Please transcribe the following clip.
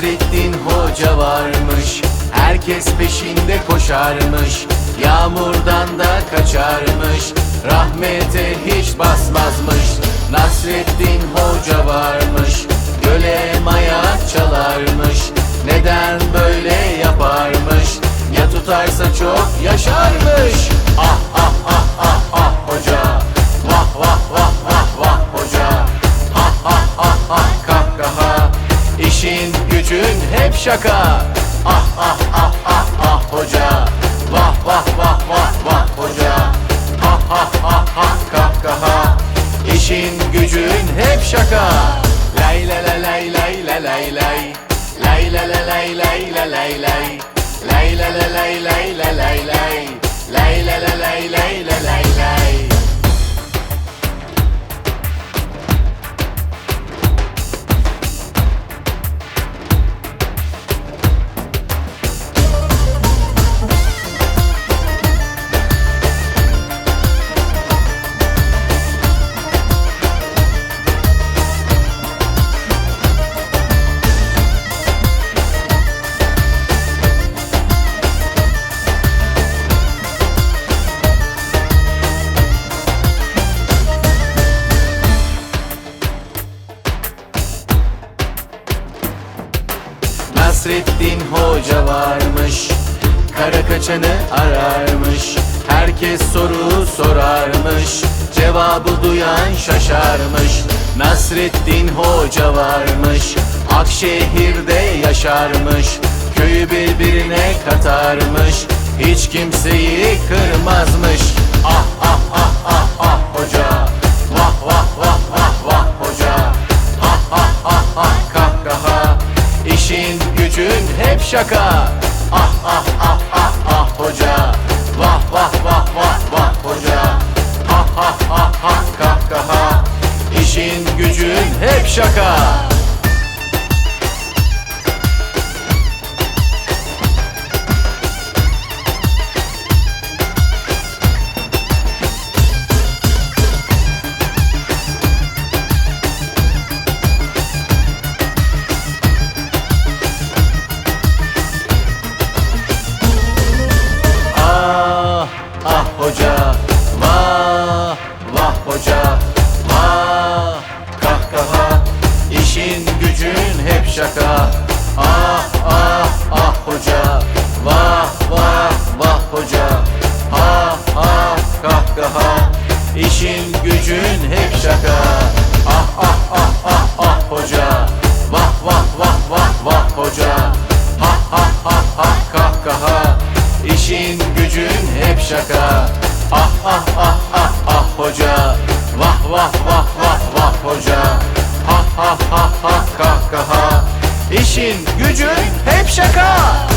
Nasreddin Hoca varmış Herkes peşinde koşarmış Yağmurdan da kaçarmış Rahmete hiç basmazmış. Nasreddin Hoca varmış Göle mayak çalarmış Neden böyle yaparmış Ya tutarsa çok yaşarmış. Ah ah ah ah ah hoca Vah vah vah vah vah hoca. Ah ah ah ah kahkaha İşin gücün hep şaka. Ah ah ah ah ah hoca. Vah vah vah vah vah hoca. Ah ah ah ah kahkaha. İşin gücün hep şaka. Lay la la lay lay la lay lay. Lay la la lay lay la lay lay. Lay la la lay lay la lay lay. Lay la la lay lay la lay lay Nasreddin Hoca varmış Kara kaçanı ararmış. Herkes soru sorarmış. Cevabı duyan şaşarmış. Nasreddin Hoca varmış. Akşehir'de yaşarmış. Köyü birbirine katarmış. Hiç kimseyi kırmazmış Ah ah ah ah ah hoca. Vah vah vah vah vah hoca. Ah ah ah kahkaha. İşin gücün hep şaka hoca Vah vah hoca Vah kahkaha. İşin gücün hep şaka şaka. Ah ah ah ah ah hoca. Vah vah vah vah vah hoca. Ha ha ha ha kahkaha. İşin gücün hep şaka